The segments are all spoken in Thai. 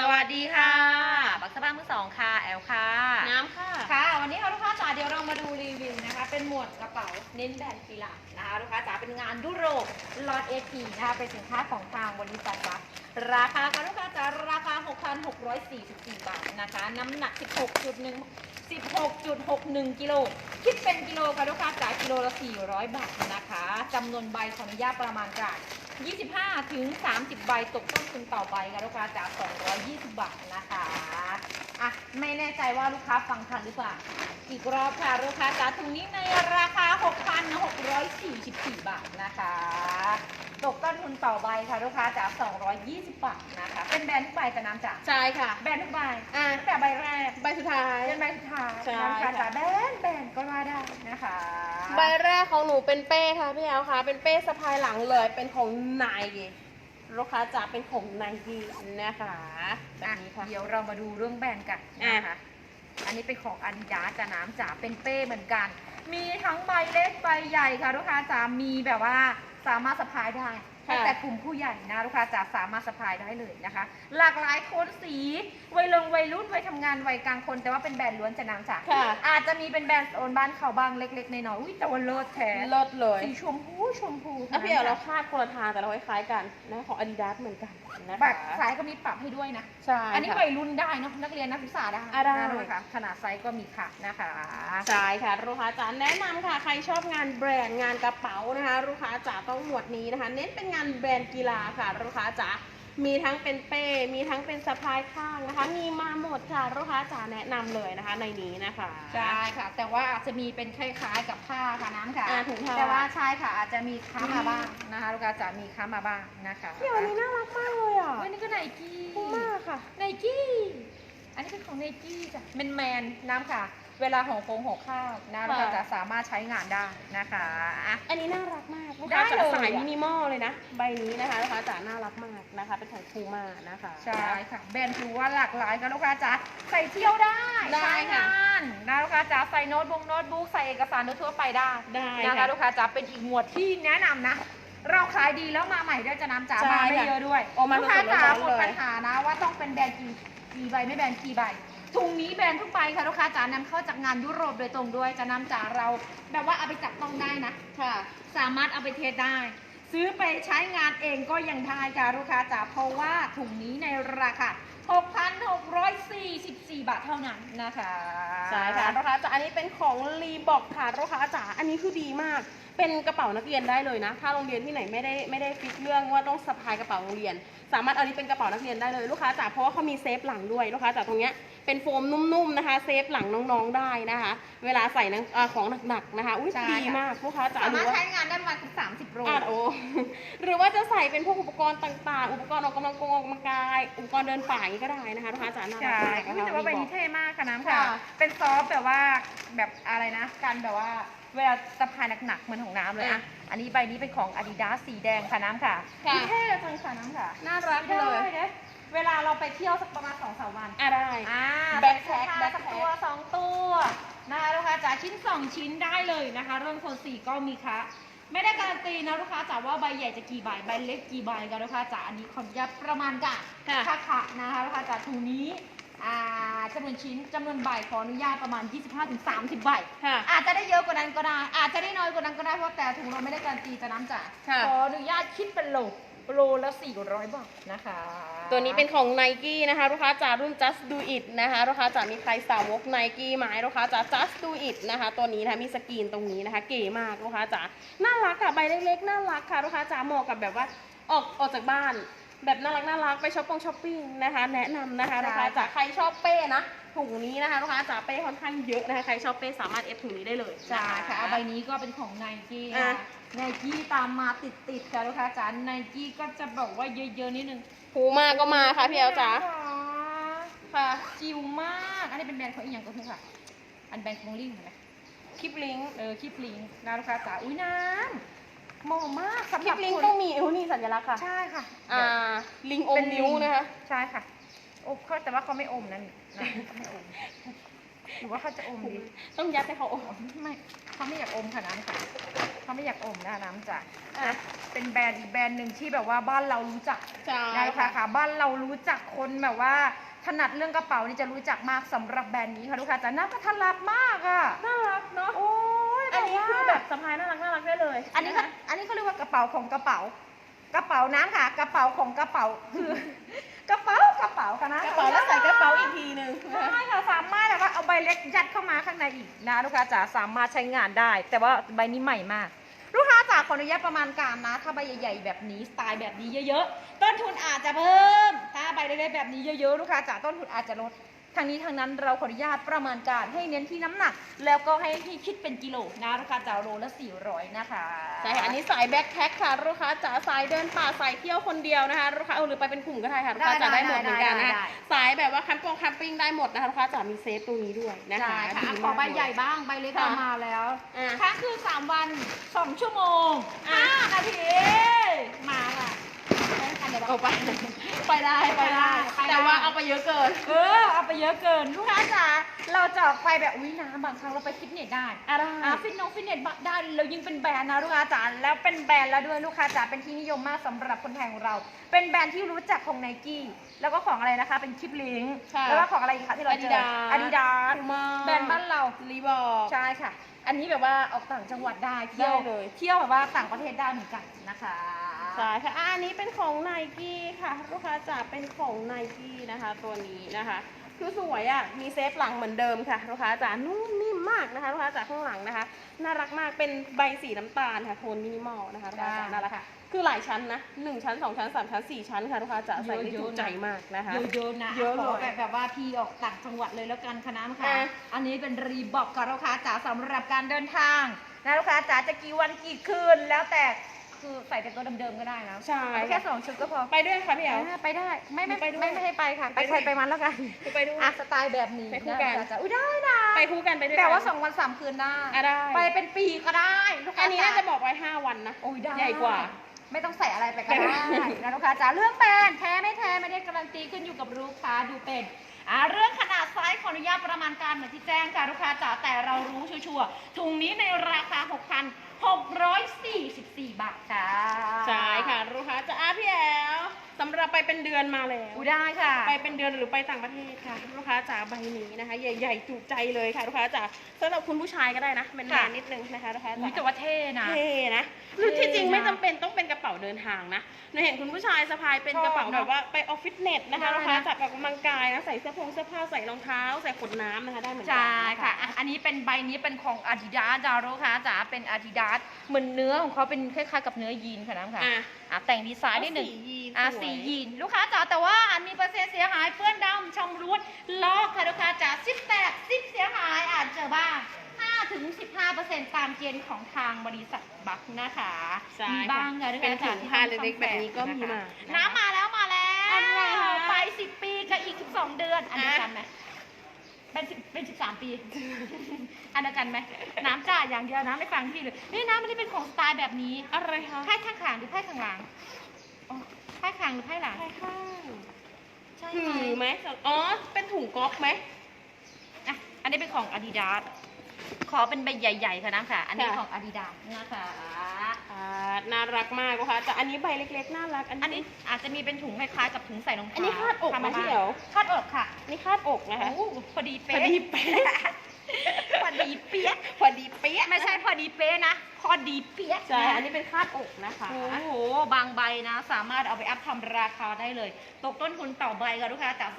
สวัสดีค่ะ บักสะบ้านมือสองค่ะ แอลค่ะ น้ำค่ะ ค่ะ วันนี้ค่ะลูกค้าจ๋าเดี๋ยวเรามาดูรีวิวนะคะ เป็นหมวดกระเป๋าเน้นแบรนด์กีฬานะคะลูกค้าจ๋าเป็นงานยุโรปลอตเอทีนะคะเป็นสินค้าของทางบริษัทค่ะราคาค่ะลูกค้าจ๋าราคา 6,644 บาทนะคะ น้ำหนัก 16.1 16.61 กิโล คิดเป็นกิโลค่ะลูกค้าจ๋ากิโลละ 400 บาทนะคะจำนวนใบขออนุญาตประมาณการ 25ถึง30 ใบตกต้นทุนต่อใบค่ะลูกค้าจ๋า220 บาทนะคะอะไม่แน่ใจว่าลูกค้าฟังทันหรือเปล่าอีกรอบค่ะลูกค้าจ๋าถุงนี้ในราคา 6,644 บาทนะคะ ตกต้นทุนต่อใบค่ะลูกค้าจ๋า220 บาทนะคะ เป็นแบรนด์ทุกใบจะน้ำจ๋าใช่ค่ะ แบรนด์ทุกใบอะตั้งแต่ใบแรก ใบสุดท้ายเป็นใบสุดท้ายใช่น้ำจ๋าค่ะ จ๋าแบรนด์แบรนด์ก็ว่าได้นะคะ ใบแรกของหนูเป็นเป้ค่ะพี่แอลค่ะ เป็นเป้สะพายหลังเลย เป็นของไนลูกค้าจ๋าเป็นของไนกี้นะคะแบอะบนี้ค่ะ เดี๋ยวเรามาดูเรื่องแบรนด์กันนะคะ อันนี้เป็นของอาดิดาสจะน้ำจ๋าเป็นเป้เหมือนกัน มีทั้งใบเล็กใบใหญ่ค่ะลูกค้าจ๋ามีแบบว่าสามารถสะพายได้ ค่ะ ตั้งแต่กลุ่มผู้ใหญ่นะลูกค้าจ๋าสามารถสะพายได้เลยนะคะ หลากหลายโทนสีวัยลงวัยรุ่นวัยทำงานวัยกลางคน แต่ว่าเป็นแบรนด์ล้วนจะน้ำจ๋าค่ะ อาจจะมีเป็นแบรนด์โซนบ้านเขาบางเล็กๆน้อยๆอุ้ยแต่ว่าเลิศแท้เลิศเลยสีชมพูชมพูอะพี่แอลเราคาดคนละทางแต่เราคล้ายๆกันนะของ Adidas เหมือนกันนะบัคะตรสายก็มีปรับให้ด้วยนะ ใช่อันนี้ค่ะ วัยรุ่นได้เนอะนักเรียนนักศึกษาได้อะได้ นะคะขนาดไซส์ก็มีค่ะนะคะ ใช่ค่ะลูกค้าจ๋าแนะนำค่ะ ใครชอบงานแบรนด์งานกระเป๋านะคะ ลูกค้าจ๋าต้องหมวดนี้นะคะ เน้นเป็นงานแบรนด์กีฬาค่ะลูกค้าจ๋ามีทั้งเป็นเป้ มีทั้งเป็นสะพายข้างนะคะ มีมาหมดค่ะลูกค้าจ๋าแนะนำเลยนะคะ ในนี้นะคะใช่ค่ะ แต่ว่าอาจจะมีเป็นคล้ายๆกับผ้าค่ะน้ำค่ะอ่าถุงผ้าแต่ว่าใช่ค่ะอาจจะมีค้ามาบ้างนะคะลูกค้าจะมีค้ามาบ้างนะคะพี่อันนี้น่ารักมากเลยอะเฮ้ยนี่ก็ไนกี้คุ้มมากค่ะไนกี้อันนี้เป็นของไนกี้จ้ะแมนแมนๆน้ำค่ะ เวลาห่อโฟงห่อข้าวนะลูกค้าจะสามารถใช้งานได้นะคะอะ อันนี้น่ารักมากลูกได้ค้าเลจ๋ายสายมินิมอลเลยนะ ใบนี้นะคะลูกค้าจ๋าน่ารักมากนะคะ เป็นของคูมานะคะ ใช่ค่ะแบรนด์ถือว่าหลากหลายค่ะลูกค้าจ๋าใส่เที่ยวได้ได้ใช้ค่ะ งานนะลูกค้าจ๋าใส่โน้ตบุ๊กโน้ตบุ๊กใส่เอกสารทั่วๆไปได้ ได้นะคะค่ะ ลูกค้าจ๋าเป็นอีกหมวดที่แนะนำนะ เราขายดีแล้วมาใหม่ด้วยจะน้ำจ๋าใช่มาไม่ค่ะเยอะด้วยโอ้มาลูกค้าจ๋าสดๆหมร้อนๆดเลยปัญหานะว่าต้องเป็นแบรนด์กี่กี่ใบไม่แบรนด์กี่ใบ ถุงนี้แบรนด์ทุกใบค่ะลูกค้าจ๋านำเข้าจากงานยุโรปโดยตรงด้วยจะนำจ๋าเราแบบว่าเอาไปจับต้องได้นะค่ะ สามารถเอาไปเทสได้ ซื้อไปใช้งานเองก็ยังได้ค่ะลูกค้าจ๋าเพราะว่าถุงนี้ในราคา6,644 บาทเท่านั้นนะคะใช่ค่ะลูกค้าจ๋าอันนี้เป็นของรีบอกค่ะลูกค้าจ๋าอันนี้คือดีมากเป็นกระเป๋านักเรียนได้เลยนะ ถ้าโรงเรียนที่ไหนไม่ได้ไม่ได้ฟิกเรื่องว่าต้องสะพายกระเป๋าโรงเรียน สามารถเอาอันนี้เป็นกระเป๋านักเรียนได้เลยลูกค้าจ๋าเพราะว่าเขามีเซฟหลังด้วยลูกค้าจ๋าตรงเนี้ย เป็นโฟมนุ่มๆนะคะ เซฟหลังน้องๆได้นะคะ เวลาใส่หนังเอ่อของหนักๆนะคะ อุ้ยใช่ดีค่ะ มากลูกค้าจ๋าสาหรืมารอถว่า ใช้งานได้ประมาณ30โล อ่าโอ หรือว่าจะใส่เป็นพวกอุปกรณ์ต่างๆ อุปกรณ์ออกกำลังกงออกกำลังกาย อุปกรณ์เดินป่าอย่างนี้ก็ได้นะคะลูกค้าจ๋าน่ารัใช่กมากนะคะแต่ว่าใบนี้รีบอก เท่มากค่ะน้ำค่ะ ค่ะ เป็นซอฟต์แบบว่าแบบอะไรนะ การแบบว่าเวลาสะพายหนักๆเหมือนของน้ำเลยอะ อันนี้ใบนี้เป็นของ Adidas สีแดงค่ะน้ำค่ะค่ะเท่จังค่ะน้ำค่ะน่ารักได้เลยเด้ เวลาเราไปเที่ยวสักประมาณสองสามวันอะได้ อ่า Backpack ใส่เสื้อผ้าสัก Backpack ตัวสองตัวนะคะลูกค้าจ๋าชิ้นสองชิ้นได้เลยนะคะ เรื่องโทนสีก็มีค่ะไม่ได้การันตีนะลูกค้าจ๋าว่าใบใหญ่จะกี่ใบใบเล็กกี่ใบกันลูกค้าจ๋าอันนี้ขออนุญาตประมาณกันค่ะค่ะค่ะนะคะลูกค้าจ๋าถุงนี้อ่าจำนวนชิ้นจำนวนใบขออนุญาตประมาณ 25-30 ใบ ค่ะ อาจจะได้เยอะกว่านั้นก็ได้ อาจจะได้น้อยกว่านั้นก็ได้เพราะแต่ถุงเราไม่ได้การันตีจะน้ำจ๋าค่ะ ขออนุญาตคิดเป็นโล โลละ 400 บาทนะคะ ตัวนี้เป็นของ n i กี้นะคะลูกค้าจ๋ารุ่น just do it นะคะลูกค้าจ๋ามีใครสาวก n i กี้ไหมลูกค้าจ๋า just do it นะคะ ตัวนี้นะคะมีสกรีนตรงนี้นะคะ เก๋มากลูกค้าจ๋าน่ารักค่ะใบเล็กๆน่ารักค่ะลูกค้าจ๋าเหมาะกับแบบว่าออกออกจากบ้าน แบบน่ารักน่ารักไปช้อปปงช้อปปิ้งนะคะ แนะนำนะคะใช่ลูกค้าจ๋าใครชอบเป้นะถุงนี้นะคะลูกค้าจ๋าเป้ค่อนข้างเยอะนะคะใครชอบเป้สามารถเอฟถุงนี้ได้เลยใช่ค่ะใบนี้ก็เป็นของไนกี้อะ ไนกี้ตามมาติดติดๆค่ะลูกค้าจ๋าไนกี้ก็จะบอกว่าเยอะๆนิดนึงภูมาก็มาค่ะพี่แอลจ๋าค่ะจิวมาก อันนี้เป็นแบรนด์ของอีกอย่างก็คือค่ะ อันแบรนด์ของลิงเห็นไหมคลิปลิงก์เออคลิปลิงนะลูกค้าจ๋าอุ้ยน้ำ เหมาะมากสำคหลิรับปลิงก์คนต้องมีเอวนี่สัญลักษณ์ค่ะใช่ค่ะอ่าลิงอมนิ้วนะคะ ใช่ค่ะโอ้เขาแต่ว่าเขาไม่อมนั่นนะเขาไม่อมหรือว่าเขาจะอมดีต้องยัดให้เขาอม ไม่เขาไม่อยากอมค่ะน้ำค่ะเขาไม่อยากอมนะน้ำจ้ะอะ เป็นแบรนด์อีกแบรนด์หนึ่งที่แบบว่าบ้านเรารู้จัก ใช่ได้ค่ะค่ะบ้านเรารู้จักคนแบบว่าถนัดเรื่องกระเป๋านี่จะรู้จักมากสำหรับแบรนด์นี้ค่ะลูกค้าจ๋าน่าประทันรักมากอะน่ารักเนาะโอ้ ยอันนี้ว่าคือแบบสะพายน่ารักน่ารักได้เลยอันนี้เขาอันนี้เขาเรียกว่ากระเป๋าของกระเป๋า กระเป๋าน้ำค่ะ กระเป๋าของกระเป๋าคือ กระเป๋ากระเป๋าค่ะนะกระเป๋าแล้วใส่กระเป๋าอีกทีหนึงใช่ค่ะสามารถแบบว่าเอาใบเล็กยัดเข้ามาข้างในอีกนะลูกค้าจ๋าสามารถใช้งานได้ แต่ว่าใบนี้ใหม่มาก ลูกค้าจ๋าขออนุญาตประมาณการนะ ถ้าใบใหญ่ ๆ แบบนี้สไตล์แบบนี้เยอะ ๆ ต้นทุนอาจจะเพิ่ม ถ้าใบเล็กๆแบบนี้เยอะๆลูกค้าจ๋าต้นทุนอาจจะลด ทางนี้ทางนั้นเราขออนุญาตประมาณการให้เน้นที่น้ำหนัก แล้วก็ให้ที่คิดเป็นกิโลนะลูกค้าจ๋าโลละ 400 นะคะใช่ค่ะอันนี้สายแบ็คแพ็คค่ะลูกค้าจ๋าสายเดินป่าสายเที่ยวคนเดียวนะคะลูกค้าเอาหรือไปเป็นกลุ่มก็ได้ค่ะลูกค้าจ๋าได้ได้หมดเหมือนกันนะได้คะได้สายแบบว่าแคมป์ปงแคมปิ้งได้หมดนะคะลูกค้าจ๋ามีเซฟตรงนี้ด้วยนะคะใช่ค่ะดีอะมากขอใบใหญ่บ้างใบเล็กค่ะเรามาแล้วอะค้างคือ 3 วัน 2 ชั่วโมงอะ5นาทีมาค่ะอันเดี๋ยวเราเอาไป ไปได้ไปได้ ไปได้ แต่ว่าเอาไปเยอะเกิน เออเอาไปเยอะเกินลูกค้าจ๋าเราจะออกไปแบบอุ้ยน้ำบางครั้งเราไปฟิตเนสได้อะไร อะฟิตนงฟิตเนสได้แล้วยิ่งเป็นแบรนด์นะลูกค้าจ๋าแล้วเป็นแบรนด์แล้วด้วยลูกค้าจ๋าเป็นที่นิยมมากสำหรับคนไทยของเรา เป็นแบรนด์ที่รู้จักของไนกี้แล้วก็ของอะไรนะคะเป็นคลิปลิงก์ค่ะแล้วก็ของอะไรอีกคะที่เราเจอ Adidas อาดิดาส Puma แบรนด์บ้านเรา รีบอก ใช่ค่ะ อันนี้แบบว่าออกต่างจังหวัดได้เที่ยวได้เลย เที่ยวแบบว่าต่างประเทศได้เหมือนกันนะคะ ใช่ค่ะอะอันนี้เป็นของไนกี้ค่ะลูกค้าจ๋าเป็นของไนกี้นะคะ ตัวนี้นะคะ คือสวยอะมีเซฟหลังเหมือนเดิมค่ะลูกค้าจ๋านุ่มนิ่มมากนะคะลูกค้าจ๋าข้างหลังนะคะ น่ารักมากเป็นใบสีน้ำตาลค่ะโทนมินิมอลนะคะลูกค้าจ๋าน่ารักค่ะ คือหลายชั้นนะหนึ่งชั้นสองชั้นสามชั้นสี่ชั้นค่ะลูกค้าจ๋าใส่ได้ถูกใจมากนะคะเยอะๆนะเยอะขอเลยแบบแบบว่าพี่ออกต่างจังหวัดเลยแล้วกันคณะค่ะอะอันนี้เป็นรีบอกกับลูกค้าจ๋าสำหรับการเดินทางนะลูกค้าจ๋าจะกี่วันกี่คืนแล้วแต่ คือใส่แต่ตัวเดิมๆก็ได้นะใช่ เอาแค่สองชุดก็พอ ไปด้วยค่ะพี่เอ๋ว อ่าไปได้ไม่ไม่ไปด้วยไม่ไม่ให้ไปค่ะ ไปไปด้วย ใครไปมันแล้วกันไปด้วย อะสไตล์แบบนี้ไปคู่กันลูาจ๋าอุ้ยได้นะไปคู่กันไปด้วยแต่ว่ากันสองวันสามคืนได้อะได้ ไปเป็นปีก็ได้ลูกค้าอันนี้น่าจ๋จะบอกไว้ห้าวันนะ โอ้ยได้ใหญ่กว่า ไม่ต้องใส่อะไรไปก็ได้นะลูกค้าจ๋าเรื่องแบรนด์แท้ไม่แท้ไม่ได้การันตีขึ้นอยู่กับลูกค้าดูเป็นอ่าเรื่องขนาดไซส์ขออนุญาตประมาณการเหมือนที่แจ้งค่ะลูกค้าจ๋าแต่เรารู้ชัวร์ๆถุงนี้ในราคา 644 บาทค่ะ ใช่ค่ะลูกค้าจะอาพี่แอล สำหรับไปเป็นเดือนมาแล้วอุยได้ค่ะ ไปเป็นเดือนหรือไปต่างประเทศค่ะ ลูกค้าจ๋าใบนี้นะคะ ใหญ่ๆจุใจเลยค่ะลูกค้าจ๋าสำหรับคุณผู้ชายก็ได้นะเป็นแบรนด์นิดนึงนะคะลูกค้าอุ้ยแต่จ๋าว่าเท่นะ เท่นะหรือที่จริงเท่นะไม่จำเป็นต้องเป็นกระเป๋าเดินทางนะหนูเห็นคุณผู้ชายสะพายเป็นชอบกระเป๋าเนอะแบบว่าไปออฟฟิศเนสนะคะได้นะ ลูกค้าจ๋าแบบออกกำลังกายนะใส่เสื้อผงเสื้อผ้าใส่รองเท้า ใส่ขวดน้ำนะคะได้เหมือนกัใช่นค่ะอะ อันนี้เป็นใบนี้เป็นของ Adidas จารุค่ะจ๋าเป็น Adidas เหมือนเนื้อของเขาเป็นคล้ายๆกับเนื้อยีนค่ะน้ำค่ะอะ อะแต่งดีไซน์นิดหนึ่งสียีนอะสวยสียีน ลูกค้าจ๋าแต่ว่าอันมีเปอร์เซ็นต์เสียหายเปื้อนดำชำรุดลอกค่ะลูกค้าจ๋าซิปแตกซิปเสียหายอาจเจอบ้าง5ถึง15ตามเกณฑ์ของทางบริษัทบัคนะคะใช่มีบ้างค่ะลูกเป็นค้าจ๋างที่ผ้าทำเล็กๆแบบนี้ก็มีมาน้ำมาแล้วมาแล้วอะไรคะไป 10 ปีกับอีก 12 เดือน อันเดียวกันไหมเป็นสิบเป็น13ปี อันเดียวกันไหม น้ำจ่ายอย่างเดียวน้ำไม่ฟังพี่เลย นี่น้ำมันนี่เป็นของสไตล์แบบนี้ อะไรคะไพ่ข้างขางหรือไพ่ข้างหลัง อ๋อไพ่ข้างหรือไพ่หลังไพ่ข้างใช่ถืไหมอไหมอ๋อ เป็นถุงก๊อกไหมอะ อันนี้เป็นของ Adidas ขอเป็นใบใหญ่ๆค่ะน้ำค่ะ อันนี้ค่ะ ของ Adidas นะคะ อ่าน่ารักมากนะคะแต่อันนี้ใบเล็กๆน่ารัก อันอันนี้นี้ อาจจะมีเป็นถุงคล้ายๆกับถุงใส่รองเท้าอันนี้คาดอกไหมทำมาพี่เอ๋วคาดอกค่ะอันนี้คาดอกนะคะ โอ้พอดีพเป๊ะอดีเป๊ะ พอดีเป๊ะพอดีเป๊ะไม่ใช่พอดีเป๊ะนะ พอดีเป๊ะใช่อันนี้เป็นคาดอกนะคะ โอ้โห บางใบนะ สามารถเอาไปอัพทำราคาได้เลย ตกต้นทุนต่อใบกับลูกค้าจาก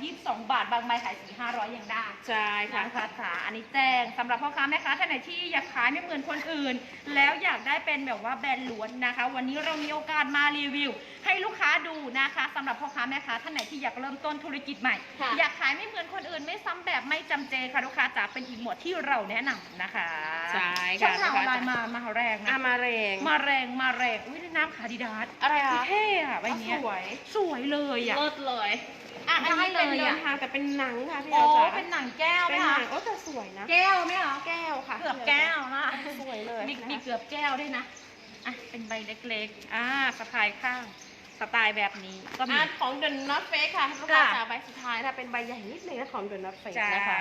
222 บาท บางใบขาย4 500ยังได้ ใช่ค่ะนะคขาอันนี้แจ้งสำหรับพ่อค้าแม่ค้าท่านไหนที่อยากขายไม่เหมือนคนอื่น แล้วอยากได้เป็นแบบว่าแบรนด์ล้วนนะคะ วันนี้เรามีโอกาสมารีวิว ให้ลูกค้า ดูนะคะสำหรับพ่อค้าแม่ค้าท่านไหนที่อยากเริ่มต้นธุรกิจใหม่ ค่ะ อยากขายไม่เหมือนคนอื่นไม่ซ้ำแบบไม่จำเจค่ะลูกค้าจ๋าเป็นอีกหมวดที่เราแนะนำนะคะใช่ช่อค่ะงทางออนไลน์มามาแรงอานะมาเรง มาแรงมาแรงอุ้ยน้ำขาดิดาสอะไรคะเท่อะใบเนี้ยสวย สวยเลยอะเลิศเลยอะอันนี้ได้เป็นเลยเดิอะนทางแต่เป็นหนังค่ะพี่โอ้เอ๋วจ๋าเป็นหนังแก้วเป็นไหมหนัคะงโอ้แต่สวยนะ แก้วไหมเหรอแก้วค่ะเกือบแก้วนะ สวยเลยมีนะคะมีเกือบแก้วด้วยนะ อะ เป็นใบเล็กๆ อ่าสะพายข้าง สไตล์แบบนี้ก็มี อะของเดนน็อตเฟกค่ะลูกค้าค่ะจ๋าใบสุดท้ายถ้าเป็นใบใหญ่นิดนึงนะของเดนน็อตเฟกใช่นะคะ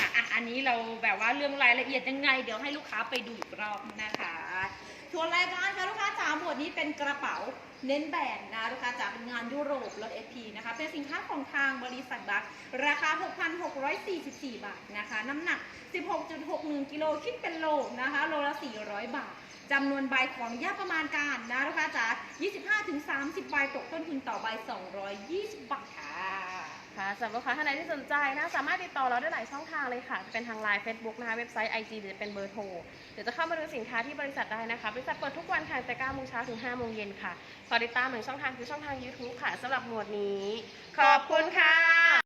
ค่ะอะ อันนี้เราแบบว่าเรื่องรายละเอียดยังไง เดี๋ยวให้ลูกค้าไปดูอีกรอบนะคะทัวร์รายการค่ะลูกค้าจ๋าหมวดนี้เป็นกระเป๋าเน้นแบรนด์นะลูกค้าจ๋าเป็นงานยุโรปรถเอพีนะคะ เป็นสินค้าของทางบริษัทบัคราคา 6,644 บาทนะคะ น้ำหนัก 16.61กิโลคิดเป็นโลนะคะ โลละ 400 บาท จำนวนใบของย่าประมาณการนะลูกค้าจ๋า25-30 ใบตกต้นทุนต่อใบ 220 บาทค่ะค่ะสำหรับลูกค้าท่านใดที่สนใจนะสามารถติดต่อเราได้หลายช่องทางเลยค่ะจะเป็นทางไลน์ Facebook นะคะเว็บไซต์ IG หรือจะเป็นเบอร์โทรเดี๋ยวจะเข้ามาดูสินค้าที่บริษัทได้นะคะ บริษัทเปิดทุกวันค่ะแต่9โมงเช้าถึง5โมงเย็นค่ะขอติดตามหนึ่งช่องทางคือช่องทาง YouTube ค่ะสำหรับหมวดนี้ ขอบคุณค่ะ